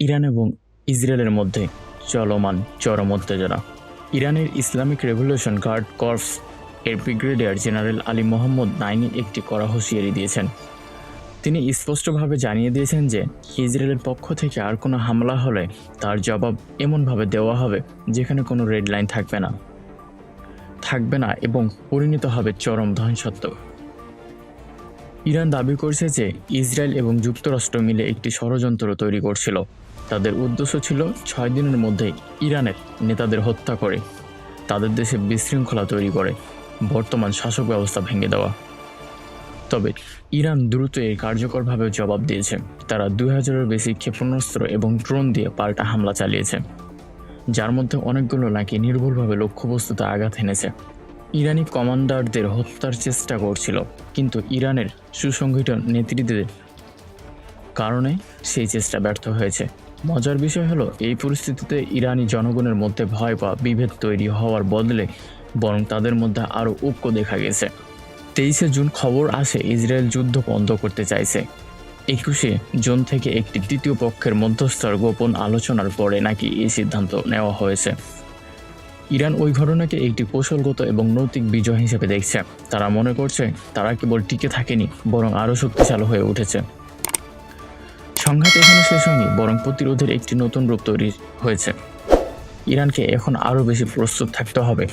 Iran এবং ইসরায়েলের মধ্যে চলমান চরম উত্তেজনা। ইরানের ইসলামিক রেভলিউশন গার্ড কর্পস এর brigadier general Ali Mohammad Naini একটি কড়া হুঁশিয়ারি দিয়েছেন। তিনি স্পষ্টভাবে জানিয়ে দিয়েছেন যে, ইসরায়েলের পক্ষ থেকে আর কোনো হামলা হলে তার জবাব এমনভাবে দেওয়া হবে যেখানে কোনো রেড লাইন থাকবে না। থাকবে না এবং পরিণত হবে চরম ধ্বংসাত্মক। ইরান দাবি করছে যে, ইসরায়েল এবং যুক্তরাষ্ট্র মিলে একটি ষড়যন্ত্র তৈরি করছিল। তাদের উদ্দেশ্য ছিল ছয় দিনের মধ্যে ইরানের নেতাদের হত্যা করে, তাদের দেশে বিশৃঙ্খলা তৈরি করে, বর্তমান শাসক ব্যবস্থা ভেঙে দেওয়া। তবে ইরান দ্রুত এর কার্যকরভাবে জবাব দিয়েছে। তারা দুই হাজারের বেশি ক্ষেপণাস্ত্র এবং ড্রোন দিয়ে পাল্টা হামলা চালিয়েছে, যার মধ্যে অনেকগুলো নাকি নির্ভুলভাবে লক্ষ্যবস্তুতে আঘাত এনেছে। ইরানি কমান্ডারদের হত্যার চেষ্টা করছিল, কিন্তু ইরানের সুসংগঠিত নেতৃত্বের কারণে সেই চেষ্টা ব্যর্থ হয়েছে। মজার বিষয় হলো, এই পরিস্থিতিতে ইরানি জনগণের মধ্যে ভয় বা বিভেদ তৈরি হওয়ার বদলে বরং তাদের মধ্যে আরও ঐক্য দেখা গেছে। তেইশে জুন খবর আসে ইসরায়েল যুদ্ধ বন্ধ করতে চাইছে। একুশে জুন থেকে একটি তৃতীয় পক্ষের মধ্যস্থর গোপন আলোচনার পরে নাকি এই সিদ্ধান্ত নেওয়া হয়েছে। ইরান ওই ঘটনাকে একটি কৌশলগত এবং নৈতিক বিজয় হিসেবে দেখছে। তারা মনে করছে, তারা কেবল টিকে থাকেনি, বরং আরও শক্তিশালী হয়ে উঠেছে। সংঘাত এখানে শেষ হয়নি, বরং প্রতিরোধের একটি নতুন রূপ তৈরি হয়েছে। ইরানকে এখন আরও বেশি প্রস্তুত থাকতে হবে।